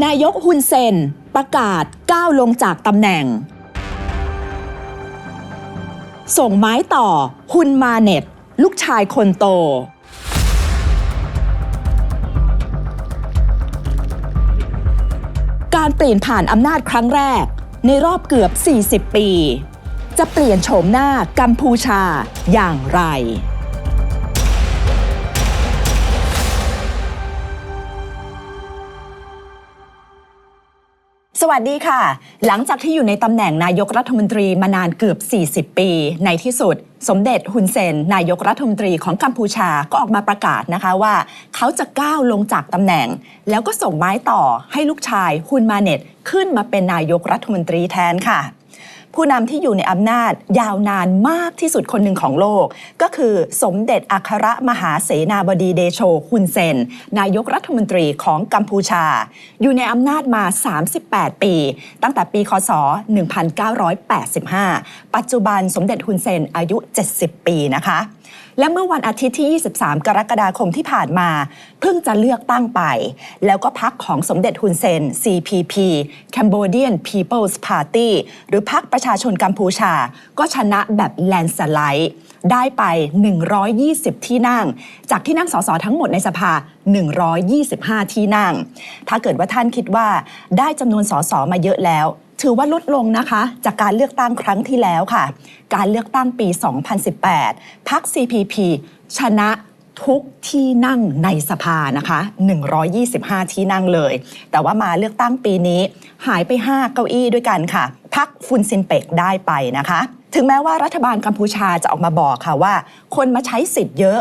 นายกฮุนเซนประกาศก้าวลงจากตำแหน่ง ส่งไม้ต่อฮุนมาเน็ต ลูกชายคนโต การเปลี่ยนผ่านอำนาจครั้งแรก ในรอบเกือบ 40 ปี จะเปลี่ยนโฉมหน้ากัมพูชาอย่างไร สวัสดีค่ะ หลังจากที่อยู่ในตำแหน่งนายกรัฐมนตรีมานานเกือบ 40 ปี ในที่สุด สมเด็จฮุนเซน นายกรัฐมนตรีของกัมพูชาก็ออกมาประกาศนะคะว่า เขาจะก้าวลงจากตำแหน่ง แล้วก็ส่งไม้ต่อให้ลูกชายฮุนมาเน็ตขึ้นมาเป็นนายกรัฐมนตรีแทนค่ะ ผู้นำที่อยู่ในอำนาจยาวนานมากที่สุดคนหนึ่งของโลก ก็คือสมเด็จอัครมหาเสนาบดีเดโชฮุนเซน นายกรัฐมนตรีของกัมพูชา อยู่ในอำนาจมา 38 ปี ตั้งแต่ปีคศ 1985 ปัจจุบันสมเด็จฮุนเซนอายุ 70 ปีนะคะและเมื่อวันอาทิตย์ที่ 23 กรกฎาคมที่ผ่านมา เพิ่งจะเลือกตั้งไป แล้วก็พักของสมเด็จฮุนเซน CPP Cambodian People's Party หรือพักประชาชนกัมพูชา ก็ชนะแบบแลนสไลด์ ได้ไป 120 ที่นั่ง จากที่นั่งสสทั้งหมดในสภา 125 ที่นั่ง ถ้าเกิดว่าท่านคิดว่าได้จำนวนสสมาเยอะแล้วถือว่าลดลงนะคะ จากการเลือกตั้งครั้งที่แล้วค่ะ การเลือกตั้งปี 2018พัก CPP ชนะทุกที่นั่งในสภานะคะ 125 ที่นั่งเลย แต่ว่ามาเลือกตั้งปีนี้หายไป 5 เก้าอี้ด้วยกันค่ะพักฟุนซินเปกได้ไปนะคะ ถึงแม้ว่ารัฐบาลกัมพูชาจะออกมาบอกค่ะว่า คนมาใช้สิทธิ์เยอะ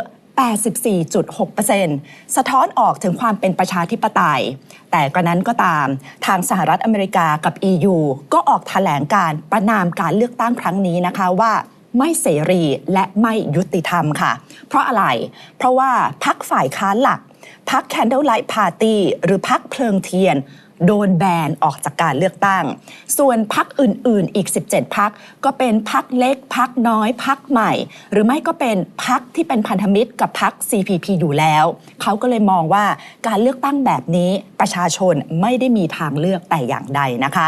84.6%สะท้อนออกถึงความเป็นประชาธิปไตย แต่กระนั้นก็ตาม ทางสหรัฐอเมริกากับ EU ก็ออกแถลงการประนามการเลือกตั้งครั้งนี้นะคะว่าไม่เสรีและไม่ยุติธรรมค่ะ เพราะอะไร เพราะว่าพักฝ่ายค้านหลักพัก Candlelight Party หรือพักเพลิงเทียน โดนแบนออกจากการเลือกตั้ง ส่วนพักอื่นๆ อีก 17 พักก็เป็นพักเล็กพักน้อยพักใหม่ หรือไม่ก็เป็นพักที่เป็นพันธมิตรกับพัก CPP อยู่แล้ว เขาก็เลยมองว่าการเลือกตั้งแบบนี้ประชาชนไม่ได้มีทางเลือกแต่อย่างใดนะคะ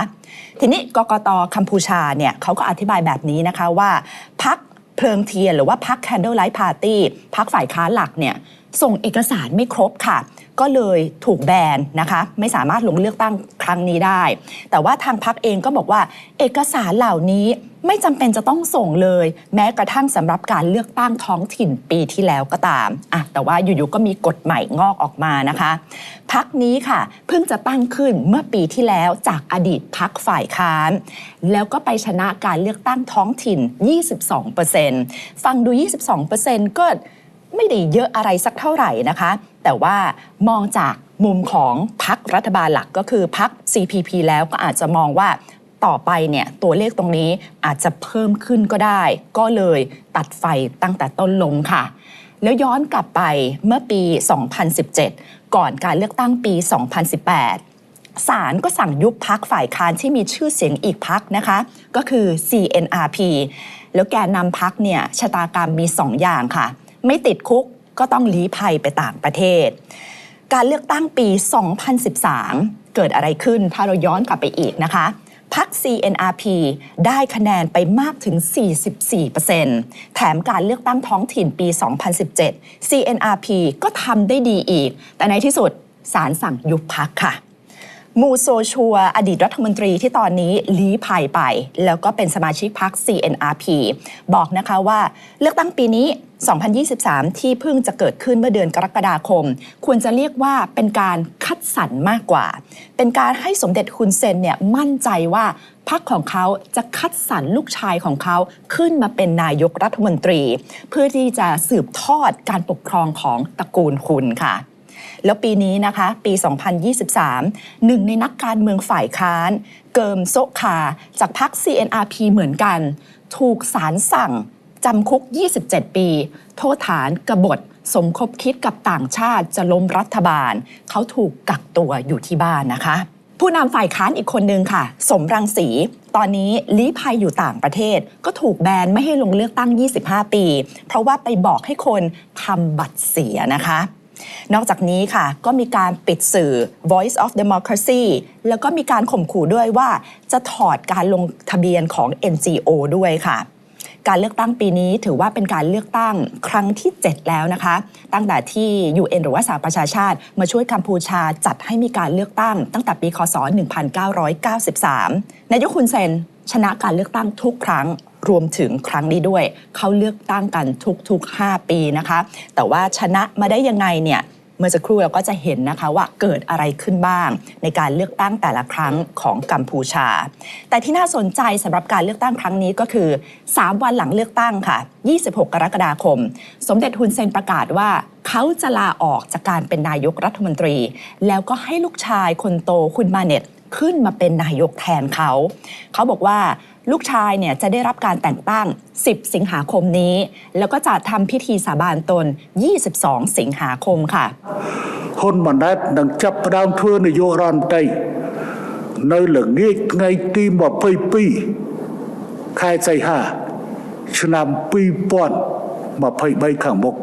ทีนี้กกตกัมพูชาเนี่ยเขาก็อธิบายแบบนี้นะคะว่าพักเพลิงเทียนหรือว่าพัก Candlelight Party พักฝ่ายค้านหลักเนี่ยส่งเอกสารไม่ครบค่ะ ก็เลยถูกแบนนะคะ ไม่สามารถลงเลือกตั้งครั้งนี้ได้ แต่ว่าทางพักเองก็บอกว่า เอกสารเหล่านี้ไม่จำเป็นจะต้องส่งเลย แม้กระทั่งสำหรับการเลือกตั้งท้องถิ่นปีที่แล้วก็ตามอะแต่ว่าอยู่ๆก็มีกฎใหม่งอกออกมานะคะพักนี้ค่ะ เพิ่งจะตั้งขึ้นเมื่อปีที่แล้วจากอดีตพักฝ่ายค้าน แล้วก็ไปชนะการเลือกตั้งท้องถิ่น 22%ฟังดู 22%ก็ ไม่ได้เยอะอะไรสักเท่าไหร่นะคะ แต่ว่ามองจากมุมของพักรัฐบาลหลักก็คือพัก CPP แล้วก็อาจจะมองว่าต่อไปเนี่ยตัวเลขตรงนี้อาจจะเพิ่มขึ้นก็ได้ ก็เลยตัดไฟตั้งแต่ต้นลงค่ะ แล้วย้อนกลับไปเมื่อปี 2017 ก่อนการเลือกตั้งปี 2018 ศาลก็สั่งยุบพักฝ่ายค้านที่มีชื่อเสียงอีกพักนะคะ ก็คือ CNRP แล้วแกนนำพักเนี่ยชะตากรรมมี 2 อย่างค่ะ ไม่ติดคุกก็ต้องลี้ภัยไปต่างประเทศ การเลือกตั้งปี 2013 เกิดอะไรขึ้นถ้าเราย้อนกลับไปอีกนะคะพัก CNRP ได้คะแนนไปมากถึง 44%แถมการเลือกตั้งท้องถิ่นปี 2017 CNRP ก็ทำได้ดีอีก แต่ในที่สุดศาลสั่งยุบพักค่ะ มูโซชัว อดีตรัฐมนตรีที่ตอนนี้ลี้ภัยไป แล้วก็เป็นสมาชิกพรรค CNRP บอกนะคะว่าเลือกตั้งปีนี้ 2023 ที่เพิ่งจะเกิดขึ้นเมื่อเดือนกรกฎาคม ควรจะเรียกว่าเป็นการคัดสรรมากกว่า เป็นการให้สมเด็จฮุนเซนเนี่ยมั่นใจว่าพรรคของเขาจะคัดสรรลูกชายของเขาขึ้นมาเป็นนายกรัฐมนตรี เพื่อที่จะสืบทอดการปกครองของตระกูลฮุนค่ะ แล้วปีนี้นะคะ ปี 2023 หนึ่งในนักการเมืองฝ่ายค้าน เกิมโซคา จากพรรค CNRP เหมือนกัน ถูกศาลสั่งจำคุก 27 ปี โทษฐานกบฏสมคบคิดกับต่างชาติจะล้มรัฐบาล เขาถูกกักตัวอยู่ที่บ้านนะคะ ผู้นำฝ่ายค้านอีกคนนึงค่ะ สมรังสี ตอนนี้ลี้ภัยอยู่ต่างประเทศ ก็ถูกแบนไม่ให้ลงเลือกตั้ง 25 ปี เพราะว่าไปบอกให้คนทำบัตรเสียนะคะ นอกจากนี้ค่ะก็มีการปิดสื่อ Voice of Democracy แล้วก็มีการข่มขู่ด้วยว่าจะถอดการลงทะเบียนของ NGO ด้วยค่ะ การเลือกตั้งปีนี้ถือว่าเป็นการเลือกตั้งครั้งที่ 7 แล้วนะคะ ตั้งแต่ที่ UN หรือว่าสหประชาชาติ มาช่วยกัมพูชาจัดให้มีการเลือกตั้ง ตั้งแต่ปีคศ 1993 นายกฮุนเซนชนะการเลือกตั้งทุกครั้ง รวมถึงครั้งนี้ด้วย เขาเลือกตั้งกันทุกๆ 5 ปีนะคะ แต่ว่าชนะมาได้ยังไงเนี่ยเมื่อสักครู่เราก็จะเห็นนะคะว่าเกิดอะไรขึ้นบ้าง ในการเลือกตั้งแต่ละครั้งของกัมพูชา แต่ที่น่าสนใจสำหรับการเลือกตั้งครั้งนี้ก็คือ 3 วันหลังเลือกตั้งค่ะ 26 กรกฎาคม สมเด็จฮุนเซนประกาศว่าเขาจะลาออกจากการเป็นนายกรัฐมนตรี แล้วก็ให้ลูกชายคนโตคุณมาเน็ต ขึ้นมาเป็นนายกแทนเขา เขาบอกว่าลูกชายเนี่ยจะได้รับการแต่งตั้ง 10 สิงหาคมนี้ แล้วก็จะทำพิธีสาบานตน 22 สิงหาคมค่ะ ហ៊ុនម៉ាណែតនឹងចាប់ផ្ដើមធ្វើនាយករដ្ឋមន្ត្រីនៅល្ងាចថ្ងៃទី22ខែសីហាឆ្នាំ2023ខាងមុខ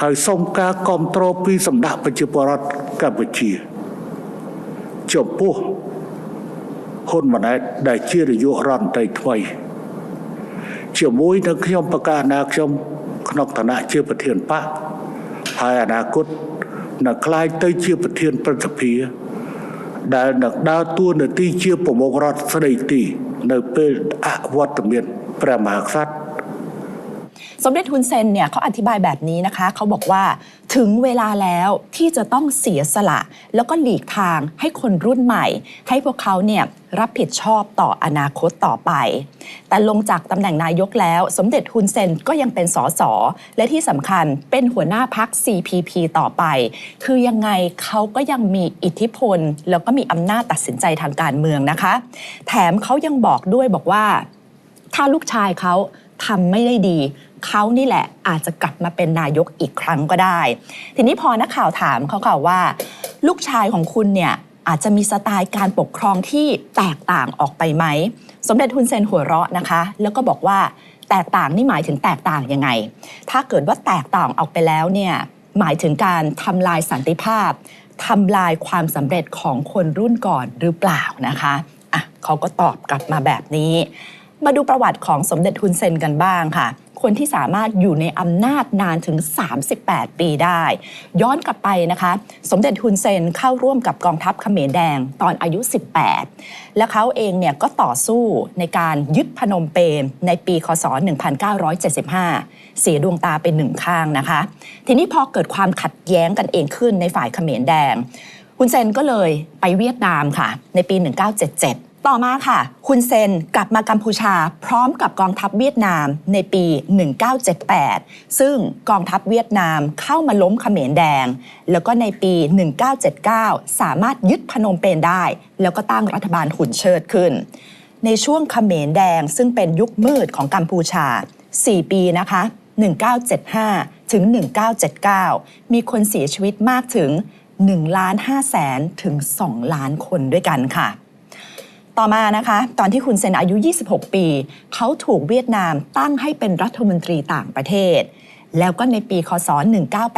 ហើយសូមការគ្រប់គ្រងពីសម្ដេចប្រជាពលរដ្ឋកម្ពុជា ចំពោះហ៊ុនម៉ាណែតដែលជានាយករដ្ឋមន្ត្រីថ្មីជាមួយនឹងខ្ញុំប្រកាសណាខ្ញុំក្នុងឋានៈជាប្រធានបក ហើយអនាគតនឹងក្លាយទៅជាប្រធានព្រឹទ្ធសភាដែលនឹងដើរតួនាទីជាប្រមុខរដ្ឋស្ដីទី នៅពេលអវត្តមានព្រះមហាក្សត្រ สมเด็จฮุนเซนเนี่ยเขาอธิบายแบบนี้นะคะ เขาบอกว่า ถึงเวลาแล้วที่จะต้องเสียสละ แล้วก็หลีกทางให้คนรุ่นใหม่ ให้พวกเขาเนี่ยรับผิดชอบต่ออนาคตต่อไป แต่ลงจากตำแหน่งนายกแล้ว สมเด็จฮุนเซนก็ยังเป็นสสและที่สำคัญเป็นหัวหน้าพัก CPP ต่อไป คือยังไงเขาก็ยังมีอิทธิพล แล้วก็มีอำนาจตัดสินใจทางการเมืองนะคะ แถมเขายังบอกด้วยบอกว่า ถ้าลูกชายเขาทำไม่ได้ดี เขานี่แหละอาจจะกลับมาเป็นนายกอีกครั้งก็ได้ ทีนี้พอนักข่าวถามเขาค่ะว่า ลูกชายของคุณเนี่ยอาจจะมีสไตล์การปกครองที่แตกต่างออกไปไหม สมเด็จฮุนเซนหัวเราะนะคะ แล้วก็บอกว่าแตกต่างนี่หมายถึงแตกต่างยังไง ถ้าเกิดว่าแตกต่างออกไปแล้วเนี่ยหมายถึงการทำลายสันติภาพทำลายความสำเร็จของคนรุ่นก่อนหรือเปล่านะคะอะเขาก็ตอบกลับมาแบบนี้ มาดูประวัติของสมเด็จฮุนเซนกันบ้างค่ะ คนที่สามารถอยู่ในอำนาจนานถึง 38 ปีได้ ย้อนกลับไปนะคะ สมเด็จฮุนเซนเข้าร่วมกับกองทัพเขมรแดงตอนอายุ 18 และเขาเองเนี่ยก็ต่อสู้ในการยึดพนมเปญในปีคศ 1975 เสียดวงตาเป็นหนึ่งข้างนะคะ ทีนี้พอเกิดความขัดแย้งกันเองขึ้นในฝ่ายเขมรแดงฮุนเซนก็เลยไปเวียดนามค่ะ ในปี 1977ต่อมาค่ะฮุนเซนกลับมากัมพูชา พร้อมกับกองทัพเวียดนามในปี 1978 ซึ่งกองทัพเวียดนามเข้ามาล้มเขมรแดง แล้วก็ในปี 1979 สามารถยึดพนมเปญได้ แล้วก็ตั้งรัฐบาลหุ่นเชิดขึ้น ในช่วงเขมรแดงซึ่งเป็นยุคมืดของกัมพูชา 4 ปีนะคะ 1975 ถึง 1979 มีคนเสียชีวิตมากถึง1ล้าน5แสนถึง 2 ล้านคนด้วยกันค่ะ ต่อมานะคะ ตอนที่คุณเซนอายุ 26 ปี เขาถูกเวียดนามตั้งให้เป็นรัฐมนตรีต่างประเทศ แล้วก็ในปีคศ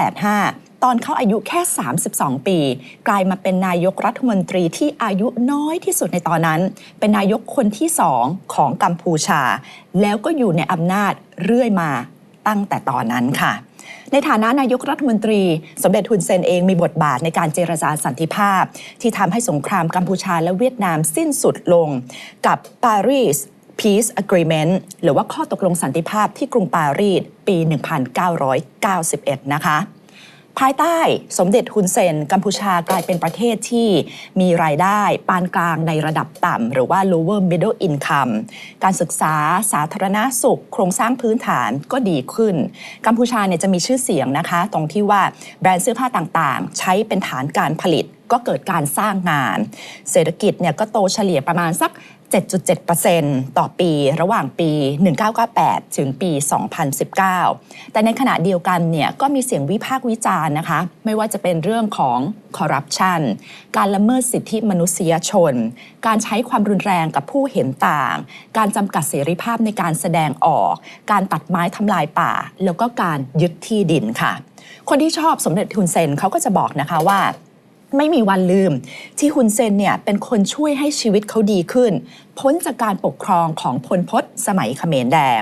1985 ตอนเขาอายุแค่ 32 ปี กลายมาเป็นนายกรัฐมนตรีที่อายุน้อยที่สุดในตอนนั้น เป็นนายกคนที่สองของกัมพูชา แล้วก็อยู่ในอำนาจเรื่อยมาตั้งแต่ตอนนั้นค่ะ ในฐานะนายกรัฐมนตรี สมเด็จฮุนเซนเองมีบทบาทในการเจรจาสันติภาพ ที่ทำให้สงครามกัมพูชาและเวียดนามสิ้นสุดลงกับปารีส Peace Agreement หรือว่าข้อตกลงสันติภาพที่กรุงปารีสปี 1991 นะคะ ภายใต้สมเด็จฮุนเซน กัมพูชากลายเป็นประเทศที่มีรายได้ปานกลางในระดับต่ำ หรือว่า lower middle income การศึกษาสาธารณาสุข โครงสร้างพื้นฐานก็ดีขึ้น กัมพูชาเนี่ยจะมีชื่อเสียงนะคะ ตรงที่ว่าแบรนด์เสื้อผ้าต่างๆ ใช้เป็นฐานการผลิตก็เกิดการสร้างงาน เศรษฐกิจเนี่ยก็โตเฉลี่ยประมาณสัก 7.7%ต่อปีระหว่างปี 1998 ถึงปี 2019 แต่ในขณะเดียวกันเนี่ยก็มีเสียงวิพากษ์วิจารณ์นะคะ ไม่ว่าจะเป็นเรื่องของคอร์รัปชัน การละเมิดสิทธิมนุษยชน การใช้ความรุนแรงกับผู้เห็นต่าง การจำกัดเสรีภาพในการแสดงออก การตัดไม้ทำลายป่า แล้วก็การยึดที่ดินค่ะ คนที่ชอบสมเด็จฮุนเซนเขาก็จะบอกนะคะว่า ไม่มีวันลืม ที่ฮุนเซนเนี่ยเป็นคนช่วยให้ชีวิตเขาดีขึ้น พ้นจากการปกครองของพลพศสมัยเขมรแดง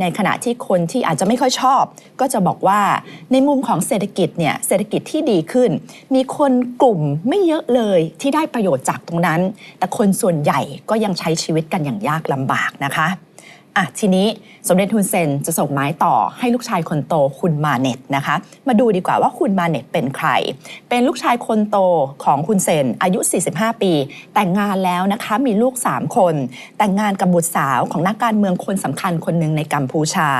ในขณะที่คนที่อาจจะไม่ค่อยชอบ ก็จะบอกว่าในมุมของเศรษฐกิจเนี่ยเศรษฐกิจที่ดีขึ้น มีคนกลุ่มไม่เยอะเลยที่ได้ประโยชน์จากตรงนั้น แต่คนส่วนใหญ่ก็ยังใช้ชีวิตกันอย่างยากลำบากนะคะ อะทีนี้สมเด็จฮุนเซนจะส่งไม้ต่อให้ลูกชายคนโตคุณมาเน็ตนะคะ มาดูดีกว่าว่าคุณมาเน็ตเป็นใคร เป็นลูกชายคนโตของคุณเซนอายุ 45 ปี แต่งงานแล้วนะคะมีลูก 3 คน แต่งงานกับบุตรสาวของนักการเมืองคนสำคัญคนหนึ่งในกัมพูชา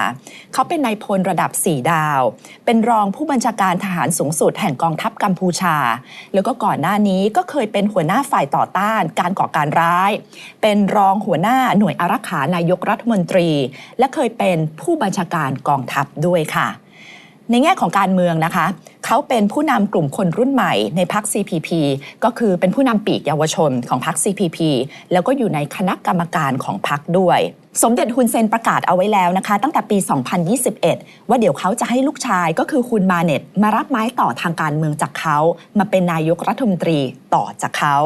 เขาเป็นนายพลระดับ 4 ดาว เป็นรองผู้บัญชาการทหารสูงสุดแห่งกองทัพกัมพูชา แล้วก็ก่อนหน้านี้ก็เคยเป็นหัวหน้าฝ่ายต่อต้านการก่อการร้าย เป็นรองหัวหน้าหน่วยอารักขานายกรัฐมนตรี และเคยเป็นผู้บัญชาการกองทัพด้วยค่ะ ในแง่ของการเมืองนะคะ เขาเป็นผู้นำกลุ่มคนรุ่นใหม่ในพรรค CPP ก็คือเป็นผู้นำปีกเยาวชนของพรรค CPP แล้วก็อยู่ในคณะกรรมการของพรรคด้วย สมเด็จฮุนเซนประกาศเอาไว้แล้วนะคะ ตั้งแต่ปี 2021 ว่าเดี๋ยวเขาจะให้ลูกชายก็คือคุณมาเน็ตมารับไม้ต่อทางการเมืองจากเขา มาเป็นนายกรัฐมนตรีต่อจากเขา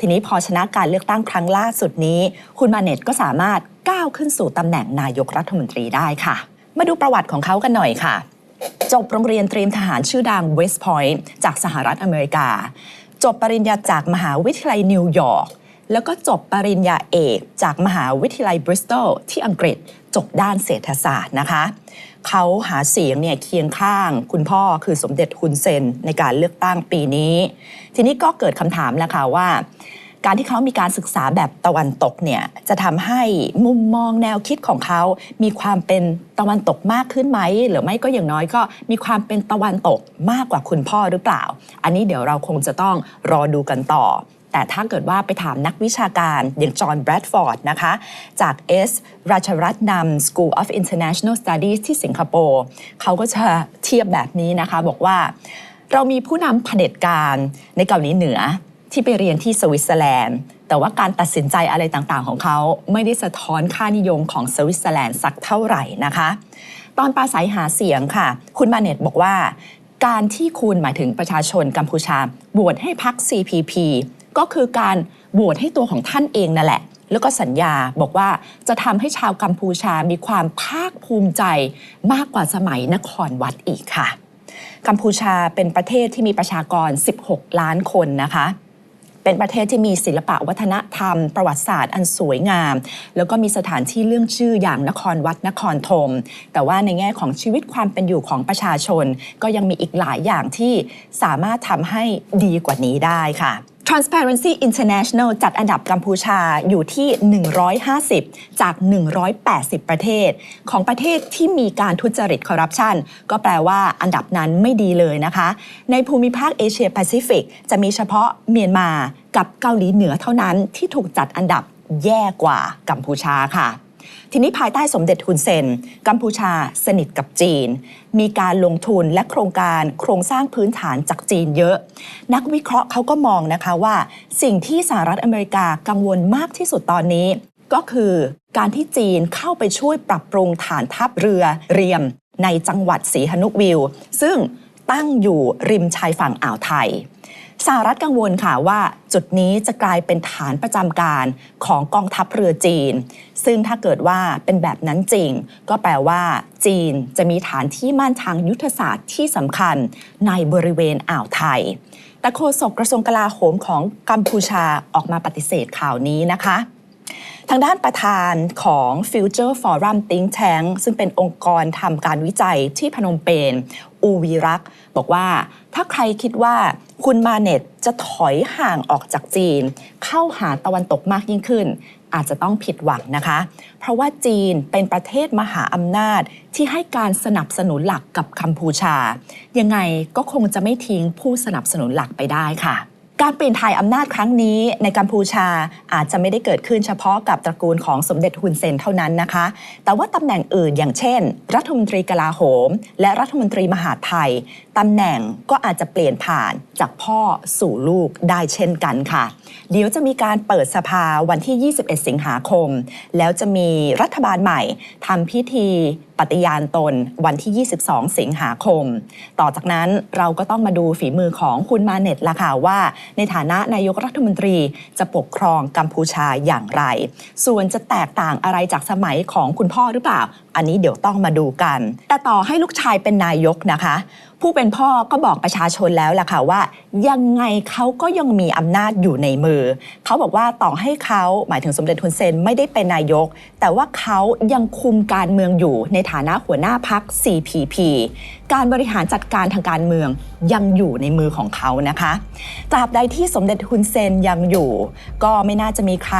ทีนี้พอชนะการเลือกตั้งครั้งล่าสุดนี้ คุณมาเน็ตก็สามารถก้าวขึ้นสู่ตำแหน่งนายกรัฐมนตรีได้ค่ะ มาดูประวัติของเขากันหน่อยค่ะ จบโรงเรียนเตรียมทหารชื่อดัง West Point จากสหรัฐอเมริกา จบปริญญาจากมหาวิทยาลัยนิวยอร์ก แล้วก็จบปริญญาเอกจากมหาวิทยาลัยบริสตอลที่อังกฤษจบด้านเศรษฐศาสตร์นะคะ เขาหาเสียงเนี่ยเคียงข้าง คุณพ่อคือสมเด็จฮุนเซนในการเลือกตั้งปีนี้ ทีนี้ก็เกิดคำถามแล้วค่ะว่า การที่เขามีการศึกษาแบบตะวันตกเนี่ยจะทำให้มุมมองแนวคิดของเขา มีความเป็นตะวันตกมากขึ้นไหม หรือไม่ก็อย่างน้อยก็มีความเป็นตะวันตกมากกว่าคุณพ่อหรือเปล่า อันนี้เดี๋ยวเราคงจะต้องรอดูกันต่อ แต่ถ้าเกิดว่าไปถามนักวิชาการอย่างจอห์นแบรดฟอร์ดนะคะ จาก S ราชรัตนำ School of International Studies ที่สิงคโปร์เขาก็จะเทียบแบบนี้นะคะ บอกว่าเรามีผู้นำเผด็จการในเกาหลีเหนือที่ไปเรียนที่สวิตเซอร์แลนด์ แต่ว่าการตัดสินใจอะไรต่างๆ ของเขาไม่ได้สะท้อนค่านิยมของสวิตเซอร์แลนด์สักเท่าไหร่นะคะ ตอนปราศัยหาเสียงค่ะ คุณมาเน็ตบอกว่า การที่คุณหมายถึงประชาชนกัมพูชาโหวตให้พรรค CPP ก็คือการโหวตให้ตัวของท่านเองนั่นแหละ แล้วก็สัญญาบอกว่าจะทำให้ชาวกัมพูชามีความภาคภูมิใจมากกว่าสมัยนครวัดอีกค่ะ กัมพูชาเป็นประเทศที่มีประชากร 16 ล้านคนนะคะเป็นประเทศที่มีศิลปะวัฒนธรรม ประวัติศาสตร์อันสวยงาม แล้วก็มีสถานที่เรื่องชื่ออย่างนครวัดนครธมแต่ว่าในแง่ของชีวิตความเป็นอยู่ของประชาชน ก็ยังมีอีกหลายอย่างที่สามารถทำให้ดีกว่านี้ได้ค่ะ Transparency International จัดอันดับกัมพูชาอยู่ที่ 150 จาก 180 ประเทศ ของประเทศที่มีการทุจริตคอร์รัปชันก็แปลว่าอันดับนั้นไม่ดีเลยนะคะ ในภูมิภาคเอเชียแปซิฟิกจะมีเฉพาะเมียนมากับเกาหลีเหนือเท่านั้นที่ถูกจัดอันดับแย่กว่ากัมพูชาค่ะ ทีนี้ภายใต้สมเด็จฮุนเซน กัมพูชาสนิทกับจีน มีการลงทุนและโครงการโครงสร้างพื้นฐานจากจีนเยอะ นักวิเคราะห์เขาก็มองนะคะว่า สิ่งที่สหรัฐอเมริกากังวลมากที่สุดตอนนี้ ก็คือการที่จีนเข้าไปช่วยปรับปรุงฐานทัพเรือเรียม ในจังหวัดสีหนุกวิว ซึ่งตั้งอยู่ริมชายฝั่งอ่าวไทย สหรัฐกังวลค่ะว่าจุดนี้จะกลายเป็นฐานประจำการของกองทัพเรือจีน ซึ่งถ้าเกิดว่าเป็นแบบนั้นจริง ก็แปลว่าจีนจะมีฐานที่มั่นทางยุทธศาสตร์ที่สำคัญในบริเวณอ่าวไทย แต่โฆษกกระทรวงกลาโหมของกัมพูชาออกมาปฏิเสธข่าวนี้นะคะ ทางด้านประธานของ Future Forum Think Tank ซึ่งเป็นองค์กรทำการวิจัยที่พนมเปญอูวีรัก บอกว่าถ้าใครคิดว่าคุณมาเน็ตจะถอยห่างออกจากจีน เข้าหาตะวันตกมากยิ่งขึ้น อาจจะต้องผิดหวังนะคะ เพราะว่าจีนเป็นประเทศมหาอำนาจที่ให้การสนับสนุนหลักกับกัมพูชา ยังไงก็คงจะไม่ทิ้งผู้สนับสนุนหลักไปได้ค่ะ การเปลี่ยนถ่ายอำนาจครั้งนี้ในกัมพูชาอาจจะไม่ได้เกิดขึ้นเฉพาะกับตระกูลของสมเด็จฮุนเซนเท่านั้นนะคะ แต่ว่าตำแหน่งอื่นอย่างเช่น รัฐมนตรีกลาโหม และรัฐมนตรีมหาไทยตำแหน่งก็อาจจะเปลี่ยนผ่านจากพ่อสู่ลูกได้เช่นกันค่ะ เดี๋ยวจะมีการเปิดสภาวันที่ 21 สิงหาคม แล้วจะมีรัฐบาลใหม่ทำพิธี ปฏิญาณตนวันที่ 22 สิงหาคม ต่อจากนั้นเราก็ต้องมาดูฝีมือของคุณมาเน็ตละค่ะว่า ในฐานะนายกรัฐมนตรีจะปกครองกัมพูชาอย่างไร ส่วนจะแตกต่างอะไรจากสมัยของคุณพ่อหรือเปล่า อันนี้เดี๋ยวต้องมาดูกัน แต่ต่อให้ลูกชายเป็นนายกนะคะ ผู้เป็นพ่อก็บอกประชาชนแล้วล่ะค่ะว่า ยังไงเขาก็ยังมีอำนาจอยู่ในมือ เขาบอกว่าต่อให้เขาหมายถึงสมเด็จทุนเซนไม่ได้เป็นนายก แต่ว่าเขายังคุมการเมืองอยู่ในฐานะหัวหน้าพัก CPP การบริหารจัดการทางการเมืองยังอยู่ในมือของเขานะคะตราบใดที่สมเด็จฮุนเซนยังอยู่ ก็ไม่น่าจะมีใคร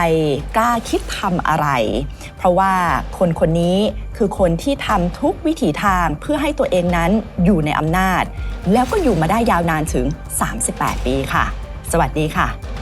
กล้าคิดทำอะไร เพราะว่าคนคนนี้คือคนที่ทำทุกวิถีทางเพื่อให้ตัวเองนั้นอยู่ในอำนาจ แล้วก็อยู่มาได้ยาวนานถึง 38 ปีค่ะ สวัสดีค่ะ